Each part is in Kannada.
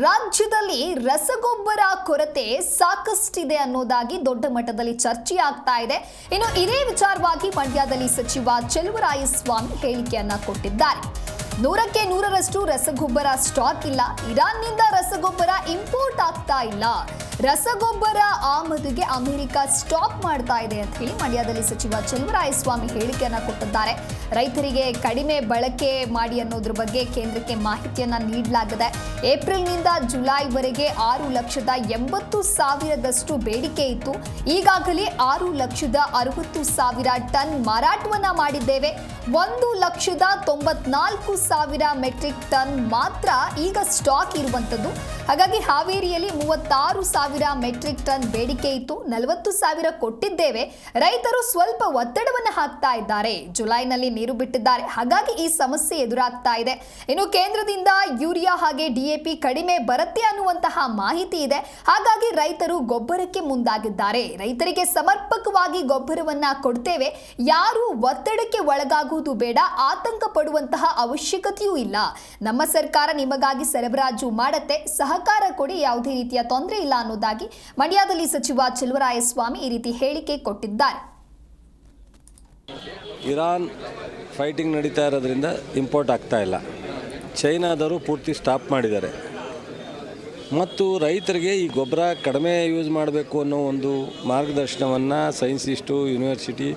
ರಾಜ್ಯದಲ್ಲಿ ರಸಗೊಬ್ಬರ ಕೊರತೆ ಸಾಕಷ್ಟಿದೆ ಅನ್ನೋದಾಗಿ ದೊಡ್ಡ ಮಟ್ಟದಲ್ಲಿ ಚರ್ಚೆ ಆಗ್ತಾ ಇದೆ. ಇನ್ನು ಇದೇ ವಿಚಾರವಾಗಿ ಮಂಡ್ಯದಲ್ಲಿ ಸಚಿವ ಚೆಲುವರಾಯಸ್ವಾಮಿ ಹೇಳಿಕೆಯನ್ನ ಕೊಟ್ಟಿದ್ದಾರೆ. ನೂರಕ್ಕೆ ನೂರರಷ್ಟು ರಸಗೊಬ್ಬರ ಸ್ಟಾಕ್ ಇಲ್ಲ. ಇರಾನ್ನಿಂದ ರಸಗೊಬ್ಬರ ಇಂಪೋರ್ಟ್ ಆಗ್ತಾ ಇಲ್ಲ. ರಸಗೊಬ್ಬರ ಆಮದಿಗೆ ಅಮೆರಿಕ ಸ್ಟಾಪ್ ಮಾಡ್ತಾ ಇದೆ ಅಂತ ಹೇಳಿ ಮಂಡ್ಯದಲ್ಲಿ ಸಚಿವ ಸ್ವಾಮಿ ಹೇಳಿಕೆಯನ್ನ ಕೊಟ್ಟಿದ್ದಾರೆ. ರೈತರಿಗೆ ಕಡಿಮೆ ಬಳಕೆ ಮಾಡಿ ಅನ್ನೋದ್ರ ಬಗ್ಗೆ ಕೇಂದ್ರಕ್ಕೆ ಮಾಹಿತಿಯನ್ನ ನೀಡಲಾಗಿದೆ. ಏಪ್ರಿಲ್ನಿಂದ ಜುಲೈವರೆಗೆ ಆರು ಲಕ್ಷದ ಎಂಬತ್ತು ಸಾವಿರದಷ್ಟು ಬೇಡಿಕೆ ಇತ್ತು. ಈಗಾಗಲೇ ಆರು ಲಕ್ಷದ ಅರವತ್ತು ಸಾವಿರ ಟನ್ ಮಾರಾಟವನ್ನ ಮಾಡಿದ್ದೇವೆ. ಒಂದು ಲಕ್ಷದ ತೊಂಬತ್ನಾಲ್ಕು ಸಾವಿರ ಮೆಟ್ರಿಕ್ ಟನ್ ಮಾತ್ರ ಈಗ ಸ್ಟಾಕ್ ಇರುವಂತದ್ದು. ಹಾಗಾಗಿ ಹಾವೇರಿಯಲ್ಲಿ ಮೂವತ್ತಾರು ಸಾವಿರ ಮೆಟ್ರಿಕ್ ಟನ್ ಬೇಡಿಕೆ ಇತ್ತು, ನಲವತ್ತು ಸಾವಿರ ಕೊಟ್ಟಿದ್ದೇವೆ. ರೈತರು ಸ್ವಲ್ಪ ಒತ್ತಡವನ್ನು ಹಾಕ್ತಾ ಇದ್ದಾರೆ. ಜುಲೈನಲ್ಲಿ ನೀರು ಬಿಟ್ಟಿದ್ದಾರೆ. ಹಾಗಾಗಿ ಈ ಸಮಸ್ಯೆ ಎದುರಾಗ್ತಾ ಇದೆ. ಇನ್ನು ಕೇಂದ್ರದಿಂದ ಯೂರಿಯಾ ಹಾಗೆ ಡಿಎಪಿ ಕಡಿಮೆ ಬರುತ್ತೆ ಅನ್ನುವಂತಹ ಮಾಹಿತಿ ಇದೆ. ಹಾಗಾಗಿ ರೈತರು ಗೊಬ್ಬರಕ್ಕೆ ಮುಂದಾಗಿದ್ದಾರೆ. ರೈತರಿಗೆ ಸಮರ್ಪಕವಾಗಿ ಗೊಬ್ಬರವನ್ನ ಕೊಡ್ತೇವೆ. ಯಾರು ಒತ್ತಡಕ್ಕೆ ಒಳಗಾಗುವುದು ಬೇಡ, ಆತಂಕ ಪಡುವಂತಹ ಅವಶ್ಯಕತೆಯೂ ಇಲ್ಲ. ನಮ್ಮ ಸರ್ಕಾರ ನಿಮಗಾಗಿ ಸರಬರಾಜು ಮಾಡತ್ತೆ. ಸಹಕಾರ ಕೊಡಿ, ಯಾವುದೇ ರೀತಿಯ ತೊಂದರೆ ಇಲ್ಲ ಅನ್ನೋದಾಗಿ ಮಂಡ್ಯದಲ್ಲಿ ಸಚಿವ ಚೆಲುವರಾಯಸ್ವಾಮಿ ಈ ರೀತಿ ಹೇಳಿಕೆ ಕೊಟ್ಟಿದ್ದಾರೆ. ಇರಾನ್ ಫೈಟಿಂಗ್ ನಡೀತಾ ಇರೋದ್ರಿಂದ ಇಂಪೋರ್ಟ್ ಆಗ್ತಾ ಇಲ್ಲ. ಚೈನಾದವರು ಪೂರ್ತಿ ಸ್ಟಾಪ್ ಮಾಡಿದ್ದಾರೆ. ಮತ್ತು ರೈತರಿಗೆ ಈ ಗೊಬ್ಬರ ಕಡಿಮೆ ಯೂಸ್ ಮಾಡಬೇಕು ಅನ್ನೋ ಒಂದು ಮಾರ್ಗದರ್ಶನವನ್ನು ಸೈನ್ಸಿಸ್ಟು ಯೂನಿವರ್ಸಿಟಿ,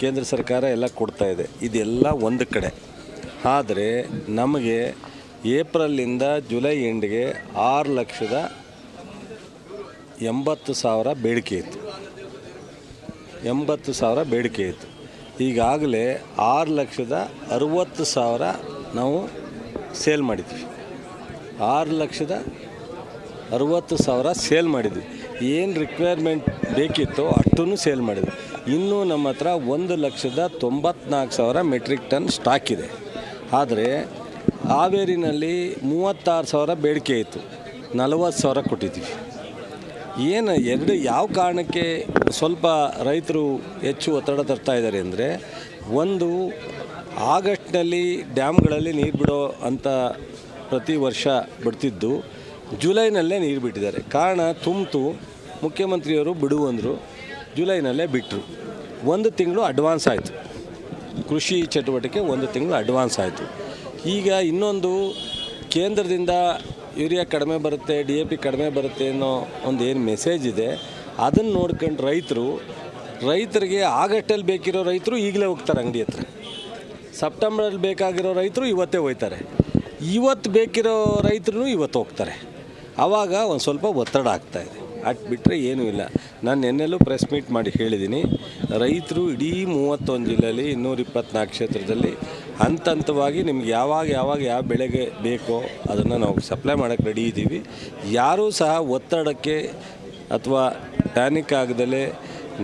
ಕೇಂದ್ರ ಸರ್ಕಾರ ಎಲ್ಲ ಕೊಡ್ತಾ ಇದೆ. ಇದೆಲ್ಲ ಒಂದು ಕಡೆ. ಆದರೆ ನಮಗೆ ಏಪ್ರಲ್ಲಿಂದ ಜುಲೈ ಎಂಡ್ಗೆ ಆರು ಲಕ್ಷದ ಎಂಬತ್ತು ಸಾವಿರ ಬೇಡಿಕೆ ಇತ್ತು. ಎಂಬತ್ತು ಸಾವಿರ ಬೇಡಿಕೆ ಇತ್ತು. ಈಗಾಗಲೇ ಆರು ಲಕ್ಷದ ಅರುವತ್ತು ಸಾವಿರ ನಾವು ಸೇಲ್ ಮಾಡಿದ್ವಿ. ಆರು ಲಕ್ಷದ ಅರುವತ್ತು ಸಾವಿರ ಸೇಲ್ ಮಾಡಿದ್ವಿ. ಏನು ರಿಕ್ವೈರ್ಮೆಂಟ್ ಬೇಕಿತ್ತೋ ಅಷ್ಟೂ ಸೇಲ್ ಮಾಡಿದ್ವಿ. ಇನ್ನೂ ನಮ್ಮ ಹತ್ರ ಒಂದು ಲಕ್ಷದ ತೊಂಬತ್ನಾಲ್ಕು ಸಾವಿರ ಮೆಟ್ರಿಕ್ ಟನ್ ಸ್ಟಾಕ್ ಇದೆ. ಆದರೆ ಹಾವೇರಿನಲ್ಲಿ ಮೂವತ್ತಾರು ಸಾವಿರ ಬೇಡಿಕೆ ಇತ್ತು. ನಲವತ್ತು ಸಾವಿರ ಕೊಟ್ಟಿದ್ವಿ. ಏನು ಎರಡು ಯಾವ ಕಾರಣಕ್ಕೆ ಸ್ವಲ್ಪ ರೈತರು ಹೆಚ್ಚು ಒತ್ತಡ ತರ್ತಾ ಇದ್ದಾರೆ ಅಂದರೆ ಒಂದು, ಆಗಸ್ಟ್ನಲ್ಲಿ ಡ್ಯಾಮ್ಗಳಲ್ಲಿ ನೀರು ಬಿಡೋ ಅಂತ ಪ್ರತಿ ವರ್ಷ ಬಿಡ್ತಿದ್ದು, ಜುಲೈನಲ್ಲೇ ನೀರು ಬಿಟ್ಟಿದ್ದಾರೆ. ಕಾರಣ ತುಂಬ್ತು, ಮುಖ್ಯಮಂತ್ರಿಯವರು ಬಿಡುವಂದರು ಜುಲೈನಲ್ಲೇ ಬಿಟ್ಟರು ಒಂದು ತಿಂಗಳು ಅಡ್ವಾನ್ಸ್ ಆಯಿತು. ಕೃಷಿ ಚಟುವಟಿಕೆ ಒಂದು ತಿಂಗಳು ಅಡ್ವಾನ್ಸ್ ಆಯಿತು. ಈಗ ಇನ್ನೊಂದು, ಕೇಂದ್ರದಿಂದ ಯೂರಿಯಾ ಕಡಿಮೆ ಬರುತ್ತೆ, ಡಿ ಎ ಪಿ ಕಡಿಮೆ ಬರುತ್ತೆ ಅನ್ನೋ ಒಂದು ಏನು ಮೆಸೇಜ್ ಇದೆ, ಅದನ್ನು ನೋಡ್ಕೊಂಡು ರೈತರು, ರೈತರಿಗೆ ಆಗಸ್ಟಲ್ಲಿ ಬೇಕಿರೋ ರೈತರು ಈಗಲೇ ಹೋಗ್ತಾರೆ ಅಂಗಡಿ ಹತ್ರ. ಸೆಪ್ಟೆಂಬರಲ್ಲಿ ಬೇಕಾಗಿರೋ ರೈತರು ಇವತ್ತೇ ಹೋಯ್ತಾರೆ. ಇವತ್ತು ಬೇಕಿರೋ ರೈತರು ಇವತ್ತು ಹೋಗ್ತಾರೆ. ಆವಾಗ ಒಂದು ಸ್ವಲ್ಪ ಒತ್ತಡ ಆಗ್ತಾಯಿದೆ ಅಟ್ ಬಿಟ್ಟರೆ ಏನೂ ಇಲ್ಲ. ನಾನು ನಿನ್ನೆಲ್ಲೂ ಪ್ರೆಸ್ ಮೀಟ್ ಮಾಡಿ ಹೇಳಿದ್ದೀನಿ ರೈತರು ಇಡೀ ಮೂವತ್ತೊಂದು ಜಿಲ್ಲೆಯಲ್ಲಿ ಇನ್ನೂರ ಇಪ್ಪತ್ನಾಲ್ಕು ಕ್ಷೇತ್ರದಲ್ಲಿ ಹಂತ ಹಂತವಾಗಿ ನಿಮ್ಗೆ ಯಾವಾಗ ಯಾವಾಗ ಯಾವ ಬೆಳೆಗೆ ಬೇಕೋ ಅದನ್ನು ನಾವು ಸಪ್ಲೈ ಮಾಡೋಕ್ಕೆ ರೆಡಿ ಇದ್ದೀವಿ. ಯಾರೂ ಸಹ ಒತ್ತಡಕ್ಕೆ ಅಥವಾ ಪ್ಯಾನಿಕ್ ಆಗದಲೇ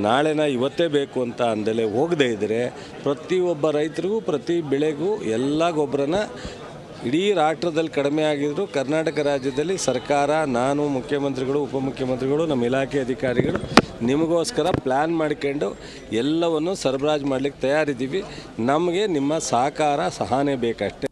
ನಾಳೆನ ಇವತ್ತೇ ಬೇಕು ಅಂತ ಅಂದಲೇ ಹೋಗದೇ ಇದ್ದರೆ ಪ್ರತಿಯೊಬ್ಬ ರೈತರಿಗೂ, ಪ್ರತಿ ಬೆಳೆಗೂ ಎಲ್ಲ ಗೊಬ್ಬರನ ಇಡೀ ರಾಷ್ಟ್ರದಲ್ಲಿ ಕಡಿಮೆ ಆಗಿದ್ರು ಕರ್ನಾಟಕ ರಾಜ್ಯದಲ್ಲಿ ಸರ್ಕಾರ, ನಾನು, ಮುಖ್ಯಮಂತ್ರಿಗಳು, ಉಪಮುಖ್ಯಮಂತ್ರಿಗಳು, ನಮ್ಮ ಇಲಾಖೆ ಅಧಿಕಾರಿಗಳು ನಿಮಗೋಸ್ಕರ ಪ್ಲ್ಯಾನ್ ಮಾಡ್ಕೊಂಡು ಎಲ್ಲವನ್ನು ಸರಬರಾಜು ಮಾಡಲಿಕ್ಕೆ ತಯಾರಿದ್ದೀವಿ. ನಮಗೆ ನಿಮ್ಮ ಸಹಕಾರ, ಸಹನೆ ಬೇಕಷ್ಟೇ.